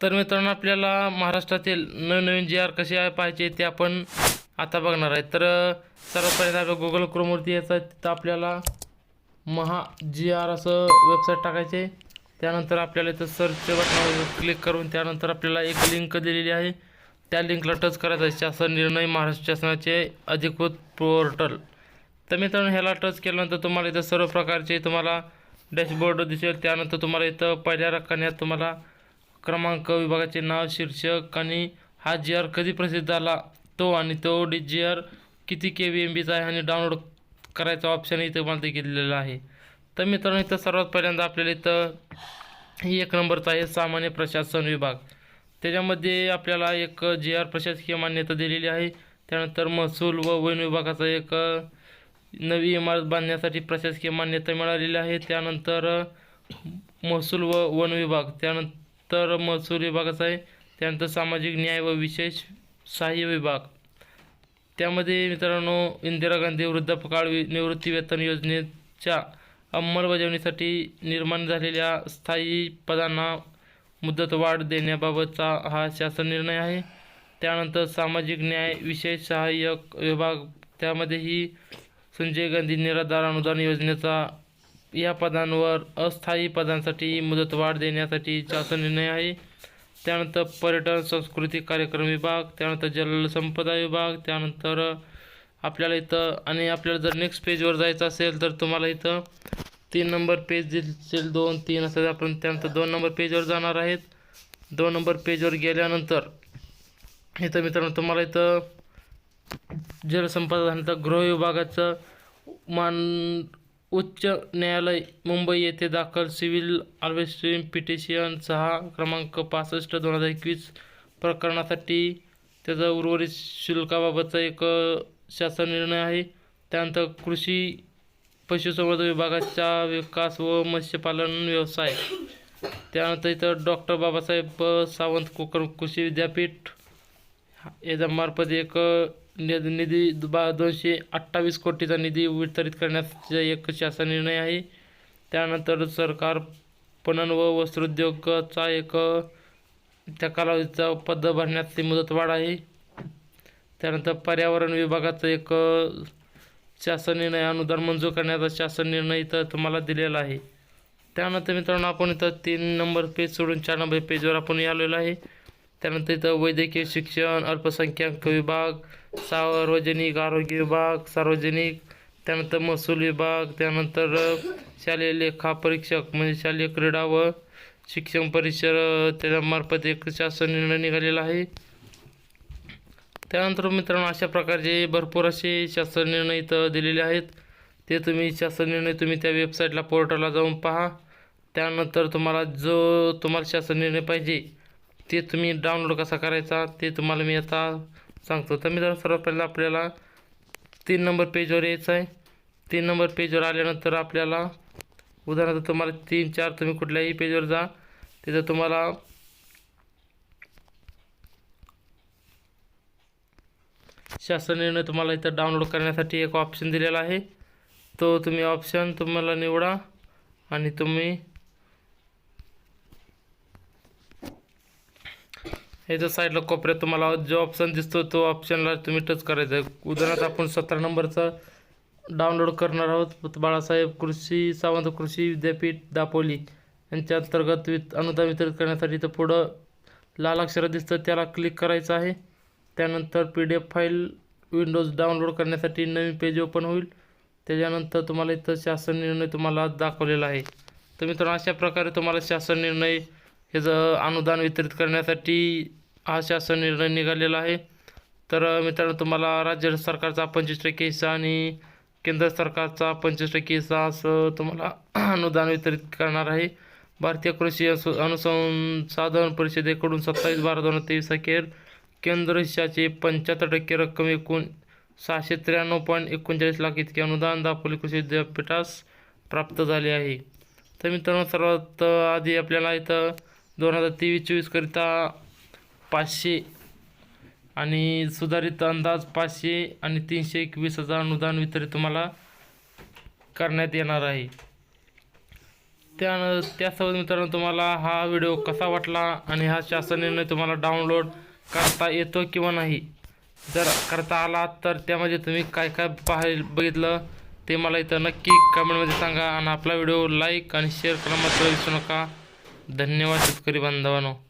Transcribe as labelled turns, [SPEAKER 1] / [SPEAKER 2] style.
[SPEAKER 1] तर मित्रांनो आपल्याला महाराष्ट्रातील नवनवीन जी आर कसे आहे पाहिजे ते आपण आता बघणार आहे. तर सर्व सर्वात पहिल्यांदा आपल्या गुगल क्रोमवरती यायचं आहे तिथं आपल्याला महा जी आर असं वेबसाईट टाकायचे. त्यानंतर आपल्याला इथं सर्च बटनावर क्लिक करून त्यानंतर आपल्याला एक लिंक दिलेली आहे. त्या लिंकला टच करायचं आहे. शासन निर्णय महाराष्ट्र शासनाचे अधिकृत पोर्टल तर मित्रांनो ह्याला टच केल्यानंतर तुम्हाला इथं सर्व प्रकारचे तुम्हाला डॅशबोर्ड दिसेल. त्यानंतर तुम्हाला इथं पहिल्या रकान्यात तुम्हाला क्रमांक विभागाचे नाव शीर्षक आणि हा जी आर कधी प्रसिद्ध झाला? तो आणि तो डी जी आर किती के बी एम बीचा आहे आणि डाउनलोड करायचा ऑप्शन इथं मला ते दिलेला आहे. तर मित्रांनो इथं सर्वात पहिल्यांदा आपल्याला इथं ही एक नंबरचा आहे सामान्य प्रशासन विभाग. त्याच्यामध्ये आपल्याला एक जी आर प्रशासकीय मान्यता दिलेली आहे. त्यानंतर महसूल व वन विभागाचा एक नवी इमारत बांधण्यासाठी प्रशासकीय मान्यता मिळालेली आहे. त्यानंतर महसूल व वन विभाग. त्यानंतर तर महसूल विभागाचा आहे. त्यानंतर सामाजिक न्याय व विशेष सहाय्य विभाग. त्यामध्ये मित्रांनो इंदिरा गांधी वृद्धापकाळ वि निवृत्ती वेतन योजनेच्या अंमलबजावणीसाठी निर्माण झालेल्या स्थायी पदांना मुदतवाढ देण्याबाबतचा हा शासन निर्णय आहे. त्यानंतर सामाजिक न्याय विशेष सहाय्यक विभाग त्यामध्येही संजय गांधी निराधार अनुदान योजनेचा या पदांवर अस्थायी पदांसाठी मुदतवाढ देण्यासाठी शासन निर्णय आहे. त्यानंतर पर्यटन सांस्कृतिक कार्यक्रम विभाग त्यानंतर जलसंपदा विभाग त्यानंतर आपल्याला इथं आणि आपल्याला जर नेक्स्ट पेजवर जायचं असेल तर तुम्हाला इथं तीन नंबर पेज दिसेल. दोन तीन असेल आपण त्यानंतर दोन नंबर पेजवर जाणार आहेत. दोन नंबर पेजवर गेल्यानंतर इथं मित्रांनो तुम्हाला इथं जलसंपदा झाल्यानंतर गृह विभागाचं मान उच्च न्यायालय मुंबई येथे दाखल सिव्हिल आर्बिट्रेशन पिटिशन सहा क्रमांक पासष्ट दोन हजार एकवीस प्रकरणासाठी त्याचा उर्वरित शुल्काबाबतचा एक शासन निर्णय आहे. त्यानंतर कृषी पशुसंवर्धन विभागाचा विकास व मत्स्यपालन व्यवसाय. त्यानंतर इथं डॉक्टर बाबासाहेब सावंत कोकण कृषी विद्यापीठ याच्यामार्फत एक नि- निधी बा दोनशे अठ्ठावीस कोटीचा निधी वितरित करण्याचा एक शासन निर्णय आहे. त्यानंतर सरकार पणन व वस्त्रोद्योगाचा एक त्या कालावधीचा पद भरण्याची मुदतवाढ आहे. त्यानंतर पर्यावरण विभागाचा एक शासन निर्णय अनुदान मंजूर करण्याचा शासन निर्णय इथं तुम्हाला दिलेला आहे. त्यानंतर मित्रांनो आपण इथं तीन नंबर पेज सोडून चार नंबर पेजवर आपण आलेलो आहे. त्यानंतर इथं वैद्यकीय शिक्षण अल्पसंख्याक विभाग सार्वजनिक आरोग्य विभाग सार्वजनिक त्यानंतर महसूल विभाग त्यानंतर शालेय लेखा परीक्षक म्हणजे शालेय क्रीडा व शिक्षण परिसर त्याच्यामार्फत एक शासन निर्णय निघालेला आहे. त्यानंतर मित्रांनो अशा प्रकारचे भरपूर असे शासन निर्णय इथं दिलेले आहेत. ते तुम्ही शासन निर्णय तुम्ही त्या वेबसाईटला पोर्टलला जाऊन पहा. त्यानंतर तुम्हाला जो तुम्हाला शासन निर्णय पाहिजे ते तुम्ही डाउनलोड कसा करायचा ते तुम्हाला मी आता सांगतो. तर मित्रांनो सर्वात पहिला आपल्याला तीन नंबर पेजवर यायचं आहे. तीन नंबर पेजवर आल्यानंतर आपल्याला उदाहरणार्थ तुम्हाला तीन चार तुम्ही कुठल्याही पेजवर जा. तिथं तुम्हाला शासन निर्णय तुम्हाला इथं डाउनलोड करण्यासाठी एक ऑप्शन दिलेला आहे. तो तुम्ही ऑप्शन तुम्हाला निवडा आणि तुम्ही याच्या साईडला कोपऱ्यात तुम्हाला जो ऑप्शन दिसतो तो ऑप्शनला तुम्ही टच करायचा आहे उदाहरणार्थ आपण सतरा नंबरचा डाउनलोड करणार आहोत. बाळासाहेब कृषी सावंत कृषी विद्यापीठ दापोली. यांच्या अंतर्गत वित अनुदान वितरित करण्यासाठी तर पुढं लाल अक्षरं दिसतं त्याला क्लिक करायचं आहे. त्यानंतर P D F file windows download करण्यासाठी नवीन पेज ओपन होईल. त्याच्यानंतर तुम्हाला इथं शासन निर्णय तुम्हाला दाखवलेला आहे. तर मित्रांनो अशा प्रकारे तुम्हाला शासन निर्णय ह्याचं अनुदान वितरित करण्यासाठी हा शासन निर्णय निघालेला आहे. तर मित्रांनो तुम्हाला राज्य सरकारचा पंचवीस टक्के हिस्सा आणि केंद्र सरकारचा पंचवीस टक्के हिस्सा असं तुम्हाला अनुदान वितरित करणार आहे. भारतीय कृषी असु अनुसंसाधन परिषदेकडून सत्तावीस बारा दोन हजार तेवीस अखेर केंद्र हिस्साची पंच्याहत्तर टक्के रक्कम एकूण सहाशे त्र्याण्णव पॉईंट एकोणचाळीस लाख इतके अनुदान दापोली कृषी विद्यापीठास प्राप्त झाले आहे. तर मित्रांनो सर्वात आधी आपल्याला इथं दोन हजार तेवीस चोवीसकरिता पाचशे आणि सुधारित अंदाज पाचशे आणि तीनशे एकवीस हजार अनुदान वितरित तुम्हाला करण्यात येणार आहे. त्यानं त्यासोबत मित्रांनो तुम्हाला हा व्हिडिओ कसा वाटला आणि हा शासन निर्णय तुम्हाला डाउनलोड करता येतो किंवा नाही? जर करता आला तर त्यामध्ये तुम्ही काय काय पाहाय बघितलं ते मला इथं नक्की कमेंटमध्ये सांगा आणि आपला व्हिडिओ लाईक आणि शेअर करा मात्र विसरू नका. धन्यवाद शेतकरी बांधवांनो.